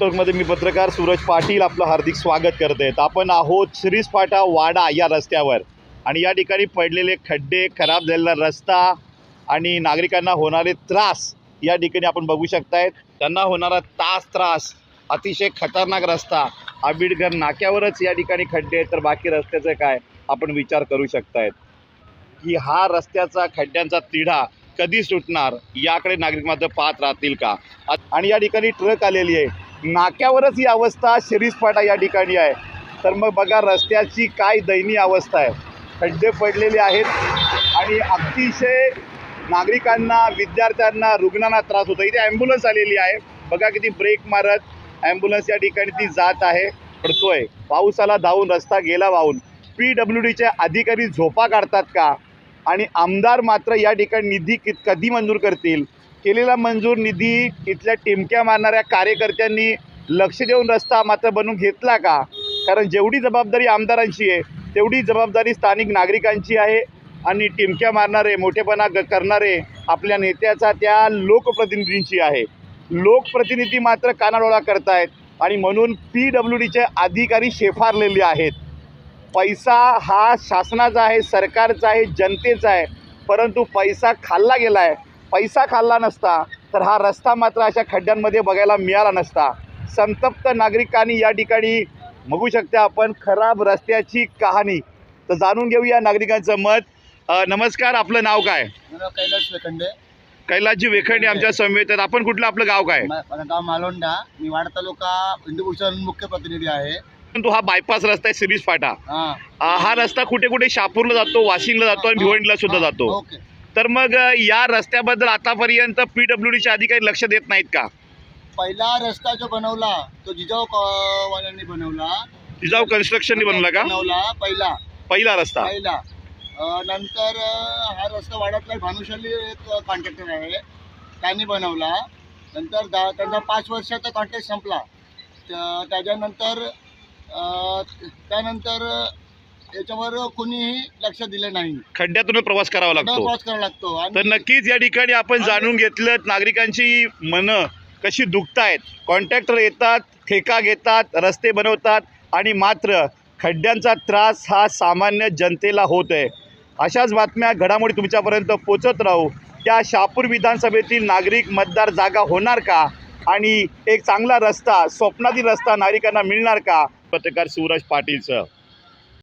टॉकमध्ये मी पत्रकार सूरज पाटील आपलं हार्दिक स्वागत करत आहेत. आपण आहोत श्रीसपाटा वाडा या रस्त्यावर. आणि या ठिकाणी पडलेले खड्डे खराब झालेला रस्ता आणि नागरिकांना होणारे त्रास या ठिकाणी आपण बघू शकतायत. त्यांना होणारा तास त्रास अतिशय खतरनाक रस्ता आंबेडकर नाक्यावरच या ठिकाणी खड्डे आहेत. तर बाकी रस्त्याचं काय आपण विचार करू शकतायत. की हा रस्त्याचा खड्ड्यांचा तिढा कधी सुटणार याकडे नागरिक मात्र पाहत राहतील का? आणि या ठिकाणी ट्रक आलेली आहे. नाक्यावरच ही अवस्था शिरीसपाटा या ठिकाणी आहे. तर मग बघा रस्त्याची काय दयनीय अवस्था आहे. खड्डे पडलेले आहेत आणि अतिशय नागरिकांना विद्यार्थ्यांना रुग्णांना त्रास होतो. इथे ॲम्ब्युलन्स आलेली आहे. बघा किती ब्रेक मारत ॲम्ब्युलन्स या ठिकाणी ती जात आहे पडतोय. पावसाला धावून रस्ता गेला वाहून. पी डब्ल्यू डीचे अधिकारी झोपा काढतात का? आणि आमदार मात्र या ठिकाणी निधी कित कधी मंजूर करतील? केलेला मंजूर निधी इथल्या टिमक्या मारणाऱ्या कार्यकर्त्यांनी लक्ष देऊन रस्ता मात्र बनवून घेतला का? कारण जेवढी जबाबदारी आमदारांची आहे तेवढी जबाबदारी स्थानिक नागरिकांची आहे आणि टिमक्या मारणारे मोठेपणा ग करणारे आपल्या नेत्याचा त्या लोकप्रतिनिधींची आहे. लोकप्रतिनिधी मात्र कानाडोळा करतायत आणि म्हणून पी डब्ल्यू डीचे अधिकारी शेफारलेले आहेत. पैसा हा शासनाचा आहे सरकारचा आहे जनतेचा आहे परंतु पैसा खाल्ला गेला आहे पैसा खाल्ला नसता तर हा रस्ता मात्र अशा खड्ड्यांमध्ये बघायला मिळाला नसता. संतप्त नागरिकांनी या ठिकाणी बघू शकता आपण खराब रस्त्याची कहाणी. तर जाणून घेऊया नागरिकांचं मत. नमस्कार आपलं नाव काय? कैलास वेखंडे. कैलासजी वेखंडे आमच्या समेत आहेत. आपण कुठलं आपलं गाव काय? गाव मालोंडा. मी वाडा तालुका इंदुभूषण मुख्य प्रतिनिधी आहे. परंतु हा बायपास रस्ता आहे सिरीज फाटा हा रस्ता कुठे कुठे शापूरला जातो वाशिंगला जातो आणि भिवंडीला सुद्धा जातो. तर मग या रस्त्याबद्दल आतापर्यंत पी डब्ल्यू डीचे अधिकारी लक्ष देत नाहीत का? पहिला रस्ता जो बनवला तो जिजाऊ क- वाल्यांनी बनवला. जिजाऊ कन्स्ट्रक्शननी बनवला का? बनवला पहिला. पहिला रस्ता. पहिला. अं, नंतर अं, हा रस्ता वाड्यातला भानुशाली एक कॉन्ट्रॅक्टर आहे. त्यांनी बनवला. नंतर दा त्यांचा पाच वर्षाचा कॉन्ट्रॅक्ट संपला. त- त्याच्यानंतर अं, त्यानंतर याच्यावर कोणीही लक्ष दिलं नाही. खड्ड्यातूनच प्रवास करावा लागतो. क्रॉस करावा लागतो. आणि तर नक्कीच या ठिकाणी आपण जाणून घेतलं नागरिकांची मनं कशी दुखतायत. कॉन्ट्रॅक्टर येतात ठेका घेतात रस्ते बनवतात आणि मात्र खड्ड्यांचा त्रास हा सामान्य जनतेला होत आहे अशाच बातम्या घडामोडी तुमच्यापर्यंत पोचत राहू. त्या शहापूर विधानसभेतील नागरिक मतदार जागा होणार का? आणि एक चांगला रस्ता स्वप्नातील रस्ता नागरिकांना मिळणार का? पत्रकार सूरज पाटीलचं.